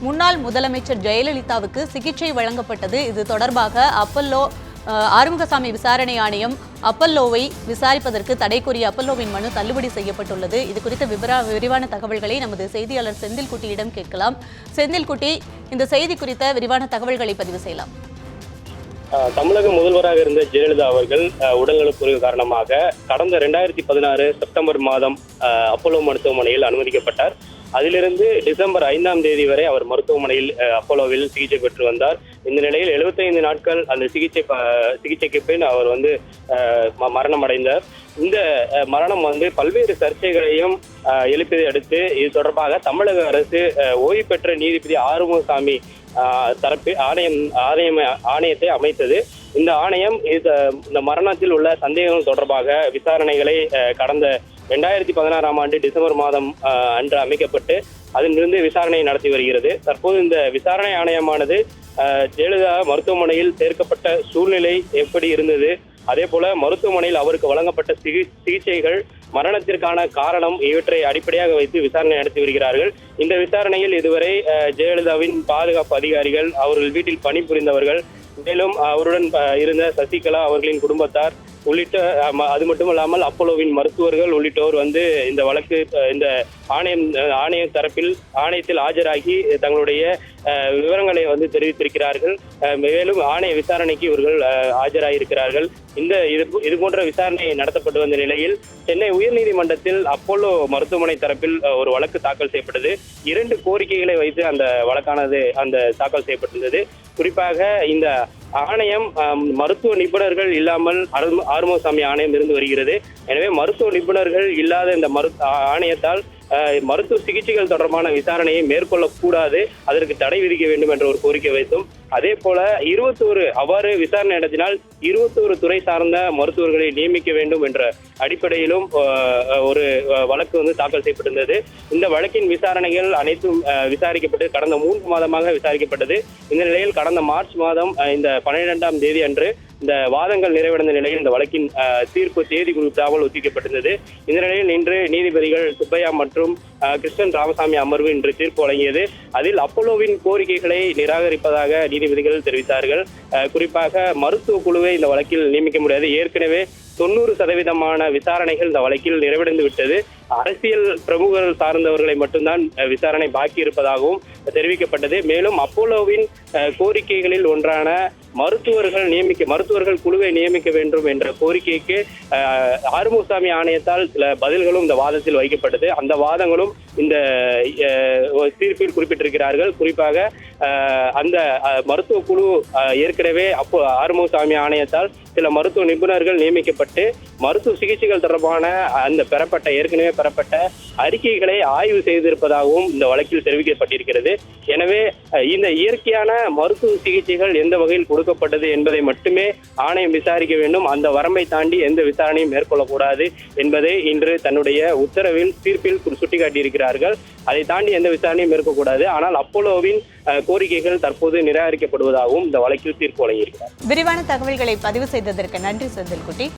முன்னாள் முதலமைச்சர் ஜெயலலிதாவுக்கு சிகிச்சை வழங்கப்பட்டது. இது தொடர்பாக அப்பல்லோ ஆறுமுகசாமி விசாரணை ஆணையம் அப்பல்லோவை விசாரிப்பதற்கு தடை கோரிய அப்பல்லோவின் மனு தள்ளுபடி செய்யப்பட்டுள்ளது. இது குறித்த விவரா விரிவான தகவல்களை நமது செய்தியாளர் செந்தில்குட்டியிடம் கேட்கலாம். செந்தில்குட்டி இந்த செய்தி குறித்த விரிவான தகவல்களை பதிவு செய்யலாம். ஆஹ் தமிழக முதல்வராக இருந்த ஜெயலலிதா அவர்கள் உடல்நலக்குறைவு காரணமாக கடந்த ரெண்டாயிரத்தி பதினாறு செப்டம்பர் மாதம் ஆஹ் மருத்துவமனையில் அனுமதிக்கப்பட்டார். அதிலிருந்து டிசம்பர் ஐந்தாம் தேதி வரை அவர் மருத்துவமனையில் அப்போலோவில் சிகிச்சை பெற்று வந்தார். இந்த நிலையில் 75 நாட்கள் அந்த சிகிச்சை ப- சிகிச்சைக்கு பின் அவர் வந்து ம- மரணம் அடைந்தார் இந்த மரணம் வந்து பல்வேறு சர்ச்சைகளையும் எழுப்பியதை அடுத்து இது தொடர்பாக தமிழக அரசு ஓய்வு பெற்ற நீதிபதி ஆறுமுகசாமி தரப்பு ஆணையம் ஆணையம் ஆணையத்தை அமைத்தது. இந்த ஆணையம் இது இந்த மரணத்தில் உள்ள சந்தேகங்கள் தொடர்பாக விசாரணைகளை கடந்த ரெண்டாயிரத்தி பதினாறாம் ஆண்டு டிசம்பர் மாதம் அன்று அமைக்கப்பட்டு அதிலிருந்து விசாரணை நடத்தி வருகிறது. தற்போது இந்த விசாரணை ஆணையமானது ஜெயலலிதா மருத்துவமனையில் சேர்க்கப்பட்ட சூழ்நிலை எப்படி இருந்தது? அதே போல மருத்துவமனையில் அவருக்கு வழங்கப்பட்ட சிகி சிகிச்சைகள் மரணத்திற்கான காரணம் இவற்றை அடிப்படையாக வைத்து விசாரணை நடத்தி வருகிறார்கள். இந்த விசாரணையில் இதுவரை ஜெயலலிதாவின் பாதுகாப்பு அதிகாரிகள் அவர்கள் வீட்டில் பணிபுரிந்தவர்கள் மேலும் அவருடன் இருந்த சசிகலா அவர்களின் குடும்பத்தார் உள்ளிட்ட ம- அது மட்டும் இல்லாமல் அப்போலோவின் மருத்துவர்கள் உள்ளிட்டோர் வந்து இந்த வழக்கு இந்த ஆணையம் ஆணைய தரப்பில் ஆணையத்தில் ஆஜராகி தங்களுடைய விவரங்களை வந்து தெரிவித்திருக்கிறார்கள். மேலும் ஆணைய விசாரணைக்கு இவர்கள் ஆஜராகியிருக்கிறார்கள் இந்த இது இது போன்ற விசாரணை நடத்தப்பட்டு வந்த நிலையில் சென்னை உயர்நீதிமன்றத்தில் அப்போலோ மருத்துவமனை தரப்பில் ஒரு வழக்கு தாக்கல் செய்யப்பட்டது. இரண்டு கோரிக்கைகளை வைத்து அந்த வழக்கானது அந்த தாக்கல் செய்யப்பட்டிருந்தது. குறிப்பாக இந்த ஆணையம் மருத்துவ நிபுணர்கள் இல்லாமல் ஆறுமுகசாமி ஆணையம் இருந்து வருகிறது. எனவே மருத்துவ நிபுணர்கள் இல்லாத இந்த மரு ஆணையத்தால் மருத்துவ சிகிச்சைகள் தொடர்பான விசாரணையை மேற்கொள்ளக்கூடாது. அதற்கு தடை விதிக்க வேண்டும் என்ற ஒரு கோரிக்கை வைத்தும் அதே போல இருபத்தோரு அவ்வாறு விசாரணை நடத்தினால் இருபத்தோரு துறை சார்ந்த மருத்துவர்களை நியமிக்க வேண்டும் என்ற அடிப்படையிலும் ஒரு வழக்கு வந்து தாக்கல் செய்யப்பட்டிருந்தது. இந்த வழக்கின் விசாரணைகள் அனைத்தும் விசாரிக்கப்பட்டு கடந்த மூன்று மாதமாக விசாரிக்கப்பட்டது. இந்த நிலையில் கடந்த மார்ச் மாதம் இந்த பன்னிரெண்டாம் தேதி அன்று இந்த வாதங்கள் நிறைவடைந்த நிலையில் இந்த வழக்கின் தீர்ப்பு தேதி குறிப்பிடாமல் ஒத்திவைக்கப்பட்டிருந்தது இந்த நிலையில் இன்று நீதிபதிகள் சுப்பையா மற்றும் கிருஷ்ணன் ராமசாமி அமர்வு இன்று தீர்ப்பு வழங்கியது. அதில் அப்போலோவின் கோரிக்கைகளை நிராகரிப்பதாக நீதிபதிகள் தெரிவித்தார்கள். குறிப்பாக மருத்துவ குழுவை இந்த வழக்கில் நியமிக்க முடியாது. ஏற்கனவே தொண்ணூறு சதவீதமான விசாரணைகள் இந்த வழக்கில் நிறைவடைந்து விட்டது. அரசியல் பிரமுகர்கள் சார்ந்தவர்களை மட்டும்தான் விசாரணை பாக்கி இருப்பதாகவும் தெரிவிக்கப்பட்டது. மேலும் அப்போலோவின் கோரிக்கைகளில் ஒன்றான மருத்துவர்கள் நியமிக்க மருத்துவர்கள் குழுவை நியமிக்க வேண்டும் என்ற கோரிக்கைக்கு ஆறுமுகசாமி ஆணையத்தால் சில பதில்களும் இந்த வாதத்தில் வைக்கப்பட்டது. அந்த வாதங்களும் இந்த தீர்ப்பில் குறிப்பிட்டிருக்கிறார்கள். குறிப்பாக அந்த மருத்துவ குழு ஏற்கனவே அப்போ ஆறுமுகசாமி ஆணையத்தால் சில மருத்துவ நிபுணர்கள் நியமிக்கப்பட்டு மருத்துவ சிகிச்சைகள் தொடர்பான அந்த பெறப்பட்ட ஏற்கனவே பெறப்பட்ட அறிக்கைகளை ஆய்வு செய்திருப்பதாகவும் இந்த வழக்கில் தெரிவிக்கப்பட்டிருக்கிறது. எனவே இந்த இயற்கையான மருத்துவ சிகிச்சைகள் எந்த வகையில் கொடுக்கப்பட்டது என்பதை மட்டுமே ஆணையம் விசாரிக்க வேண்டும். அந்த வரம்பை தாண்டி எந்த விசாரணையும் மேற்கொள்ளக்கூடாது என்பதை இன்று தன்னுடைய உத்தரவில் தீர்ப்பில் சுட்டிக்காட்டியிருக்கிறார்கள். அதை தாண்டி எந்த விசாரணையும் இருக்கக்கூடாது ஆனால் அப்போலோவின் கோரிக்கைகள் தற்போது நிராகரிக்கப்படுவதாகவும் இந்த வழக்கில் தீர்ப்பு வழங்கியிருக்கிறார். விரிவான தகவல்களை பதிவு செய்ததற்கு நன்றி செந்தில்குட்டி.